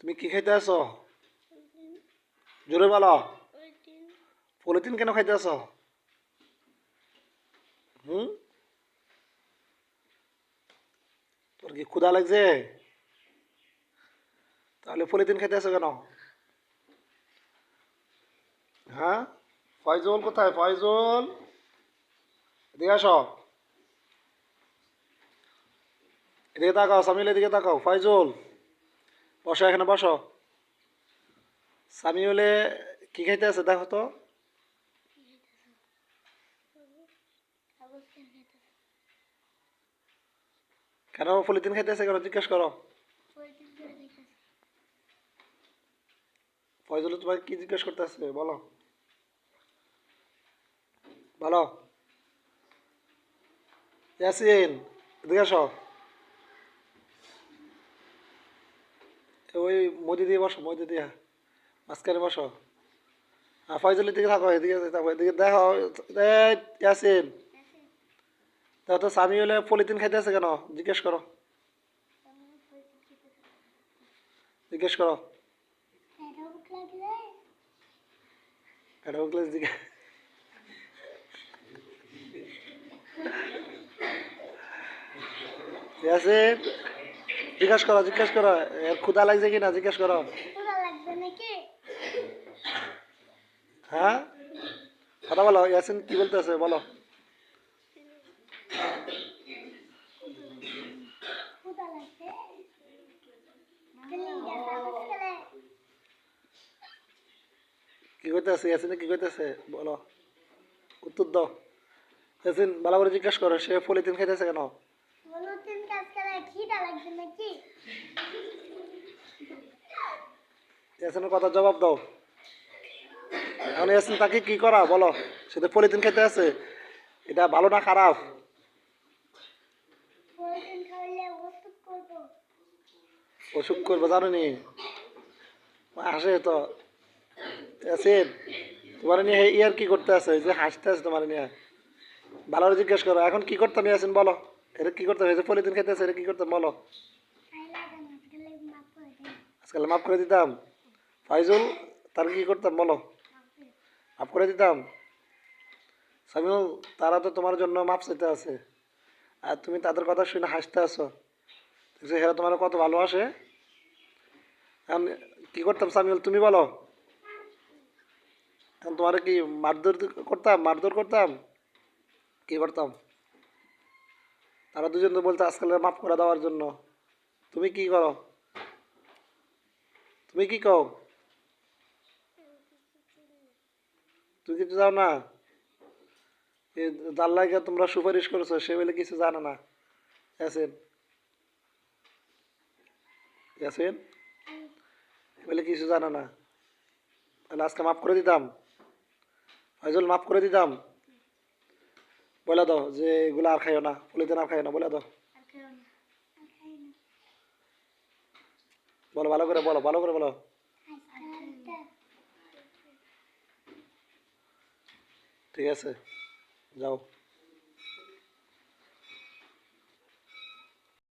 তুমি কি খাইতে আছো? জোরে বলো। পলিথিন কেন খাইতে আছো? হুম? তোর কি ক্ষুধা লাগছে? তাহলে পলিথিন খাইতে আছো কেন? হ্যাঁ? ফয়জল কোথায়? ফয়জল? এদিকে আসো। এদিকে তাকাও, সামিল, এদিকে তাকাও। ফয়জল। বসো, এখানে বসো। সামিউলে কি খাইতে আছে? দেখো তো। কেন পলিথিন খাইতে আছে কেন? জিজ্ঞেস করো। ফয়জল, তোমাকে কি জিজ্ঞেস করতে আছে বলো। বলো। ইয়াসিন, এদিকে ওই মদি দিয়ে বসো মদি দিয়ে। মাঝখানে বসো। হ্যাঁ ফয়জলের দিকে থাকো, এদিকে থাকো, এদিকে দেখো ইয়াসিন। দেখো তো স্বামী হলে পলিথিন খাইতে আছে কেন? জিজ্ঞেস করো। জিজ্ঞেস করো। জিজ্ঞেস। ইয়াসিন। জিজ্ঞেস করো জিজ্ঞেস করো এর ক্ষুদা লাগছে কিনা জিজ্ঞেস করো। হ্যাঁ? কথা বলো ইয়াসিন কি বলতেছে বলো। কি করতেছে ইয়াসিন কি করতেছে বলো। উত্তর দাও। ইয়াসিন ভালো করে জিজ্ঞেস করো সে পলিথিন খাইতেছে কেন? কথা জবাব দাও। এখন তাকে কি করা? বলো। সে তো পলিথিন খেতে আছে। এটা ভালো না খারাপ? অসুখ করবে। জানো নি হাসে তো। ইয়াসিন তোমার নিয়ে ইয়ার কি করতে আছে? যে হাসতে আছে তোমার নিয়ে। ভালো জিজ্ঞেস করো। এখন কি করতাম ইয়াসিন বলো। এটা কি এই যে পলিথিন খেতে আছে এটা কি করতাম বলো। আজকাল মাফ করে দিতাম। ফাইজুল, তার কি করতাম, বলো। মাফ করে দিতাম। সামিউল, তারা তো তোমার জন্য মাপ চাইতে আছে। আর তুমি তাদের কথা শুনে হাসতে আছো। দেখছ হেরা তোমার কত ভালোবাসে এখন কি করতাম, সামিউল, তুমি বলো। তোমার কি মারধর করতাম মারধর করতাম? কি করতাম? তারা দুজন তো বলছে আজকাল মাফ করে দেওয়ার জন্য। তুমি কি করো তুমি কি কও? তুই কিছু যাও না? যার লাগে তোমরা সুপারিশ করেছ, সে বলে কিছু জানে না। ইয়াসিন। ইয়াসিন? বলে কিছু জানে না। তাহলে আজকে মাফ করে দিতাম। ফয়জল, মাফ করে দিতাম। বলে দাও যে এগুলো আর খাইও না পলিথিন আর খাইও না বলে দাও। বলো ভালো করে বলো ভালো করে বলো। ঠিক আছে যাও।